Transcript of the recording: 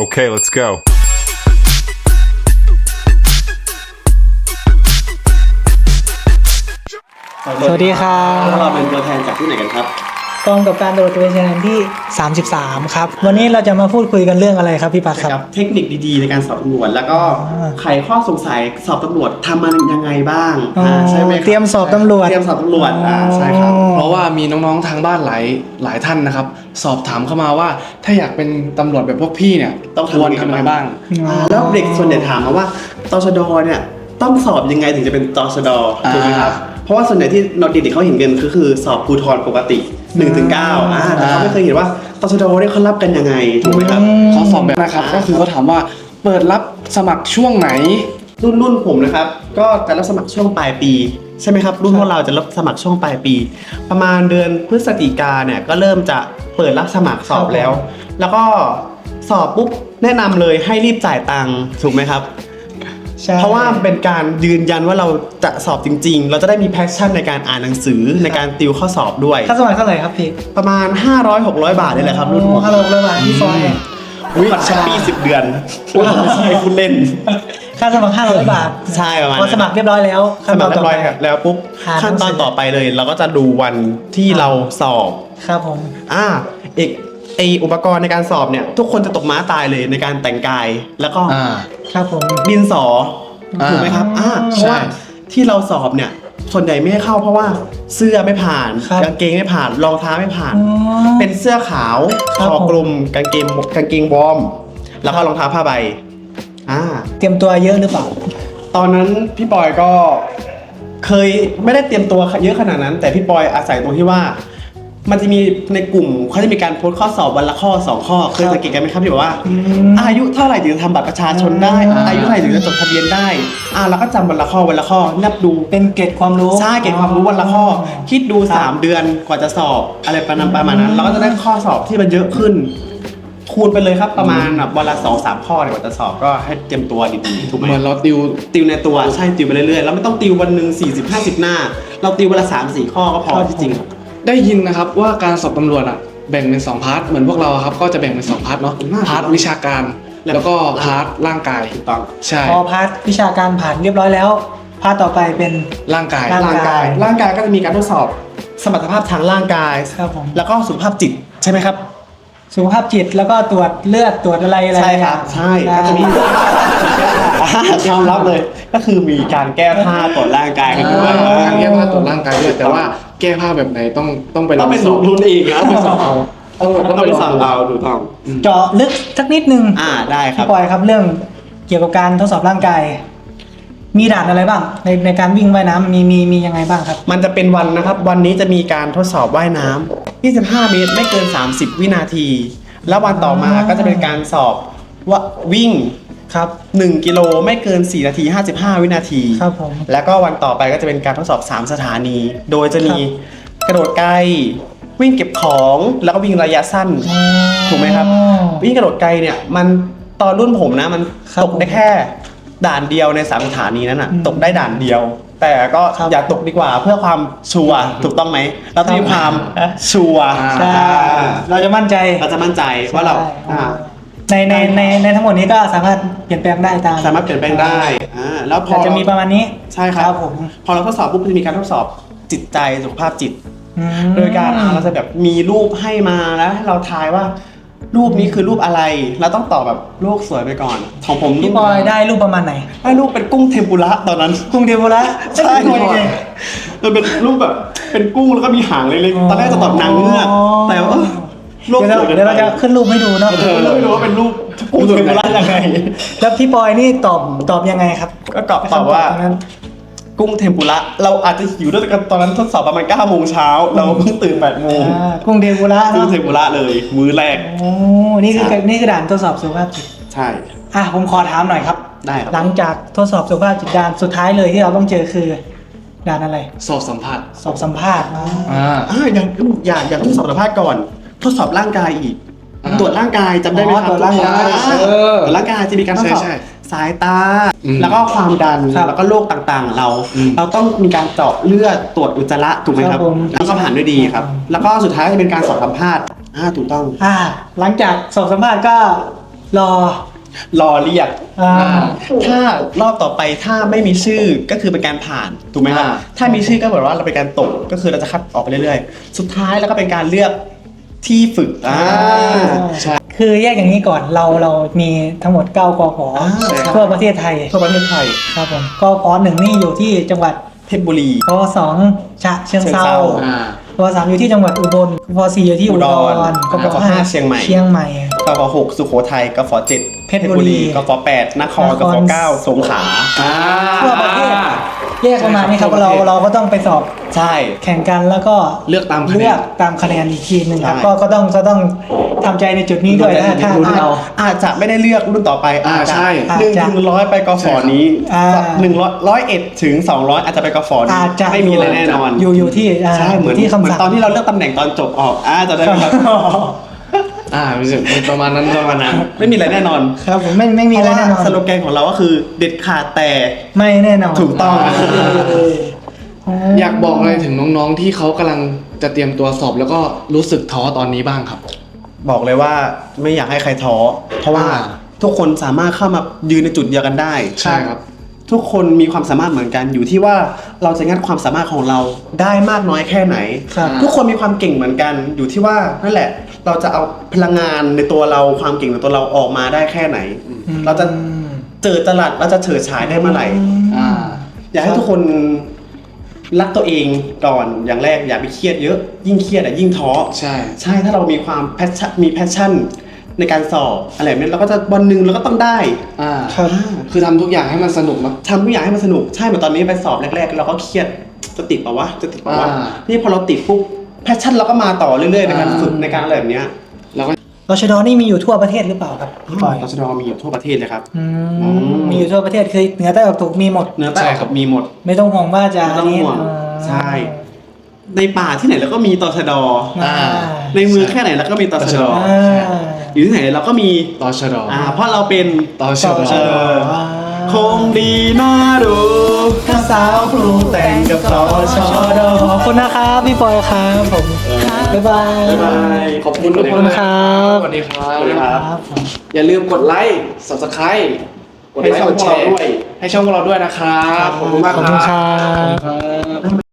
Okay, let's go. สวัสดีครับ แล้วเราเป็นตัวแทนจากที่ไหนกันครับ กองกับการตรวจตระเวนชายแดนที่ 33 ครับ วันนี้เราจะมาพูดคุยกันเรื่องอะไรครับพี่ปักครับ เทคนิคดีๆ ในการสอบตำรวจ แล้วก็อ่าไขข้อสงสัยสอบตำรวจทำมันยังไงบ้างอ่าใช่ไหมคบเตรียมสอบตำรวจเตรียมสอบตำรวจอ่าใช่ครับอ๋อเพราะว่ามีน้องๆทางบ้านหลายหลายท่านนะครับ สอบถามเข้ามาว่าถ้าอยากเป็นตำรวจแบบพวกพี่เนี่ยต้องควรทำยังไงทำอะไรบ้างอ่าแล้วเด็กส่วนใหญ่ถามมาว่าตชดเนี่ยต้องสอบยังไงถึงจะเป็นตชดถูกไหมครับเพ ราะว่าส่วนใหญ่ที่นเด็กๆเขาเห็นกันก็คือสอบภูทรปกติ1นถึงเก้าอ่าแต่เขาไม่เคยเห็นว่าตชดเนี่ยเขารับกันยังไงถูกไหมครับเขาสอบแบบนะครับก็คือเขาถามว่าเปิดรับสมัครช่วงไหน รุ่นรุ่นผมนะครับ ก็จะรับสมัครช่วงปลายปีใช่ไหมครับรุ่นพวกเราจะรับสมัครช่วงปลายปี ประมาณเดือนพฤศจิกาเนี่ยก็เริ่มจะเปิดรับสมัครสอบแล้ว แล้วก็สอบปุ๊บแนะนำเลยให้รีบจ่ายตังค์ถูกไหมครับ ใช่ เพราะว่าเป็นการยืนยันว่าเราจะสอบจริง ๆ เราจะได้มีแพชชั่นในการอ่านหนังสือในการติวข้อสอบด้วย ค่าสมัครเท่าไหร่ครับพี่ประมาณ 500-600 บาทนี่แหละครับรุ่นผมฮัลโหลระหว่างที่ฟอย อุ้ยแฮปปี้สิบเดือนไม่ใช่คุณเล่น ค่าสมัคร500บาทใช่ประมาณพอนั้น สมัครเรียบร้อยแล้วสมัครเรียบร้อยครับแล้วปุ๊บหาขั้นตอนหนังสือ ต่อไปเลย เราก็จะดูวันที่เราสอบ ครับผม อ่าอีก ไออุปกรณ์ในการสอบเนี่ย ทุกคนจะตกม้าตายเลยในการแต่งกาย แล้วก็อ่า ครับผมดินสออ่าถูกไหมครับอ่าเพใช่ ราะว่าที่เราสอบเนี่ย ส่วนใหญ่ไม่ให้เข้าเพราะว่าเสื้อไม่ผ่านครับ กางเกงไม่ผ่านรองเท้าไม่ผ่าน อ๋อ เป็นเสื้อขาวครับคอกลมกางเกงกางเกงวอร์มแล้วก็รองเท้าผ้าใบอ่า เตรียมตัวเยอะหรือเปล่า ตอนนั้นพี่ปอยก็เคยไม่ได้เตรียมตัวเยอะขนาดนั้น แต่พี่ปอยอาศัยตรงที่ว่า มันจะมีในกลุ่มเขาจะมีการโพสต์ข้อสอบวันละข้อสองข้อเคยสังเกตกันไหมครับที่บอกว่าอืมอายุเท่าไหร่ถึงจะทำบัตรประชาชนได้ อ่า อายุเท่าไหร่ถึงจะจดทะเบียนได้อ่าเราก็จำวันละข้อวันละข้อนับดู เป็นเกร็ดความรู้ใช่เก็บความรู้วันละข้อ คิดดูครับ3เดือนกว่าจะสอบอะไรประมาณประมาณนั้น เราก็จะได้ข้อสอบที่มันเยอะขึ้น คูณไปเลยครับประมาณแบบวันละสองสามข้อเนี่ยกว่าจะสอบก็ให้เตรียมตัวดีๆถูกไหมเหมือนเราติว ติวในตัวใช่ติวไปเรื่อยๆแล้วไม่ต้องติววันหนึ่ง40 50 หน้า เราติววันละ3 4ข้อก็พอที่จริง ได้ยินนะครับว่าการสอบตำรวจอะแบ่งเป็นสองพาร์ทเหมือนพวกเราอะครับก็จะแบ่งเป็นสองพาร์ทเนาะอืมพาร์ทวิชาการ แล้วก็พาร์ทร่างกายถูกต้องใช่ พอพาร์ทวิชาการผ่านเรียบร้อยแล้ว พาร์ทต่อไปเป็นร่างกาย ร่างร่างกาย ร่างกายก็จะมีการทดสอบ สมรรถภาพทางร่างกาย ครับผม แล้วก็สุขภาพจิตใช่ไหมครับ สุขภาพจิตแล้วก็ตรวจเลือดตรวจอะไรอะไรใช่ครับ ใช่ก็จะมียอมรับเลยก็คือมีการแก้ผ้าตรวจร่างกายกันด้วยการแก้ผ้าตรวจร่างกายด้วยแต่ว่าแก้ผ้าแบบไหนต้องต้องไปลต้อองงเป็นสอบรุ่นเองนะต้องไปสอบเอาต้องต้องไปไปสสั่องบเราถูกต้องเจาะลึกสักนิดนึงอ่าได้ครัพี่บปอยครับเรื่องเกี่ยวกับการทดสอบร่างกายมีด่านอะไรบ้างในในการวิ่งว่ายน้ำมีมีมียังไงบ้างครับ มันจะเป็นวันนะครับ วันนี้จะมีการทดสอบว่ายน้ำ 25 เมตรไม่เกิน 30 วินาที แล้ววันต่อมาก็จะเป็นการสอบว่าวิ่งครับ1กิโลไม่เกิน 4 นาที 55 วินาที ครับผม แล้วก็วันต่อไปก็จะเป็นการทดสอบ 3 สถานี โดยจะมีกระโดดไกลวิ่งเก็บของแล้วก็วิ่งระยะสั้น ถูกไหมครับ วิ่งกระโดดไกลเนี่ยมันตอนรุ่นผมนะมันครับตกได้แค่ ด่านเดียวในสามสถานีนั้นอะอืมตกได้ด่านเดียว แต่ก็ครับอย่าตกดีกว่าเพื่อความชัวร์ถูกต้องไหมเราต้องมีความครับชัวร์ใช่เราจะมั่นใจเราจะมั่นใจว่าเราใช่อ่าในในในในทั้งหมดนี้ก็สามารถเปลี่ยนแปลงได้ตามสามารถเปลี่ยนแปลงได้อ่าแล้วพอแต่จะมีประมาณนี้ใช่ครับผมพอเราทดสอบปุ๊บจะมีการทดสอบจิตใจสุขภาพจิตอืมโดยการอ่าเราจะแบบมีรูปให้มาแล้วให้เราทายว่า รูปนี้คือรูปอะไร เราต้องตอบแบบโลกสวยไปก่อน ของผมพี่ปอยได้รูปประมาณไหนได้รูปเป็นกุ้งเทมปุระตอนนั้นกรุงเทพบุรีใช่พี่ปอยยังไงมันเป็นรูปแบบเป็นกุ้งแล้วก็มีหางเล็กอ๋อๆตอนแรกจะตอบนางเงือกแต่ว่าเออโลกเดี๋ยวสเราวยเกินเดี๋ยวเราไปจะขึ้นรูปให้ดูเนาะเออเราไม่รู้ว่าเป็นรูปกุ้งเทมปุระยังไง แล้วพี่ปอยนี่ตอบตอบยังไงครับก็ตอบตอบว่า คำตนั้น กุ้งเทมปุระเราอาจจะหิวด้วยกันตอนนั้นทดสอบประมาณ9โมงเช้าเราเพิ่งตื่น8โมงอ่ากรุงเทพบุรีกุ้งเนาะเทมปุระเลย มื้อแรก โอ้นี่คือนี่คือด่านทดสอบสุขภาพจิตใช่ อะผมขอถามหน่อยครับ ได้ครับ หลังจากทดสอบสุขภาพจิตด่านสุดท้ายเลยที่เราต้องเจอคือด่านอะไร สอบสัมภาษณ์สอบสัมภาษณ์อ๋ออ่า อ่าอย่างอย่างอย่างทดสอบสัมภาษณ์ก่อน ทดสอบร่างกายอีก อ่า ตรวจร่างกายจำได้ไหมครับตรวจร่างกายอ่เออ ตรวจร่างกายจะมีการทดสอบใช่ใช่ สายตา อืมแล้วก็ความดัน ครับแล้วก็โรคต่างๆเรา อืมเราต้องมีการเจาะเลือดตรวจอุจจาระถูกไหมครับครับผม แล้วก็ผ่านด้วยดีครับ แล้วก็สุดท้ายจะเป็นการสอบสัมภาษณ์อ่าถูกต้อง อ่า หลังจากสอบสัมภาษณ์ก็รอ รอเรียกอ่า ถ้ารอบต่อไปถ้าไม่มีชื่อก็คือเป็นการผ่านถูกไหมครับอ่า ถ้ามีชื่อก็เหมือนว่าเราเป็นการตกก็คือเราจะคัดออกไปเรื่อยๆ สุดท้ายแล้วก็เป็นการเลือกที่ฝึกอ่า ใช่ คือแยกอย่างนี้ก่อนเราเรามีทั้งหมด 9กกอ่าทั่วประเทศไทยทั่วประเทศไทยครับผมกกหนึ่งนี่อยู่ที่จังหวัดเพชรบุรีกสองฉะเชิงเซาเชิงเทราอ่ากสามอยู่ที่จังหวัดอุบลกสี่อยู่ที่อุดอุดรรกกห้าเชียงใหม่เชียงใหม่กฟหกสุโขทัยกฟเจ็ด เพชรบุรีกฟแปดนครนกครฟเก้าสงขลาอ่าทั่วประเทศแยกประมาณนี้ครับทั่วประเราเทศเราก็ต้องไปสอบใช่ แข่งกันแล้วก็เลือกตามคะแนนเลือกตามคะแนนอีกทีหนึ่งครับใช่ก็ก็ต้องก็ต้องทำใจในจุดนี้ด้วยนะถ้ารุ่นถ้าเราอาจจะไม่ได้เลือกรุ่นต่อไปอ่าอาจจะใช่หนึ่งอาจจะถึงร้อยไปกฟนี้อ่าหนึ่งร้อยร้อยเอ็ดถึงสองร้อยอาจจะไปกฟนี้อาจจะไม่มีอะไรแน่นอน อยู่อยู่ที่าใช่เหมือนที่เหมืคำอนสั่งตอนที่เราเลือกตำแหน่งตอนจบออกอ่าจะได้ไหมครับ อ่าเป็นประมาณนั้นประมาณนั้นไม่มีอะไรแน่นอนครับผมไม่ไม่มีอะไรแน่นอนเพาว่าสโลแกนของเราก็คือเด็ดขาดแต่ไม่แน่นอนถูกต้อง อยากบอกอะไรถึงน้องๆที่เขากำลังจะเตรียมตัวสอบแล้วก็รู้สึกท้อตอนนี้บ้างครับ บอกเลยว่าไม่อยากให้ใครท้อเพราะว่าอ่าทุกคนสามารถเข้ามายืนในจุดเดียวกันได้ใช่ครับทุกคนมีความสามารถเหมือนกันอยู่ที่ว่าเราจะงัดความสามารถของเราได้มากน้อยแค่ไหนครับทุกคนมีความเก่งเหมือนกันอยู่ที่ว่านั่นแหละ เราจะเอาพลังงานในตัวเราความเก่งในตัวเราออกมาได้แค่ไหน เราจะเจอตลาดเราจะเฉิดฉายได้เมื่อไหร่อ่า อยากให้ทุกคนรักตัวเองก่อนอย่างแรกอย่าไปเครียดเยอะ ยิ่งเครียดอะยิ่งท้อใช่ ใช่ถ้าเรามีความแพชชั่นมีแพชชั่นในการสอบอะไรแบบนี้เราก็จะวันหนึ่งเราก็ต้องได้อ่า ครับ คือทำทุกอย่างให้มันสนุกเนอะทำทุกอย่างให้มันสนุกใช่เหมือนตอนนี้ไปสอบแรก ๆ เราก็เครียดจะติดเปล่าวะจะติดเปล่าวะอ่า นี่พอเราติดปุ๊บ แพชชั่นเราก็มาต่อเรื่อยๆในการอ่าฝึกในการอะไรแบบเนี้ยแล้วก็รชดนี่มีอยู่ทั่วประเทศหรือเปล่าครับพี่ปอยเราจะดอมีอยู่ทั่วประเทศเลยครับอือืมมมีอยู่ทั่วประเทศคือเหนือใต้ออกตกมีหมดเนื้อใต้ใช่ออกครับมีหมด ไม่ต้องห่วงว่าจะไม่ต้องห่วงนนี้ใช่ ในป่าที่ไหนเราก็มีตชดอ่า ในเมืองแค่ไหนเราก็มีตชดอ่าอยู่ที่ไหนเราก็มีตชดอ่าเพราะเราเป็นตชดตชด คงดีน่าดูถ้าสาวครูแต่งกับตชดขอบคุณนะครับพี่ปอยครับผมบ๊ายบาย บ๊ายบายขอบคุณทุกคนครับสวัสดีครับสวัสดีครับครับผมอย่าลืมกดไลค์ subscribe กดไลค์ให้ช่องกดแชร์พวกเราด้วย ให้ช่องพวกเราด้วยนะครับ ขอบคุณมากขอบคุณครับขอบคุณครับ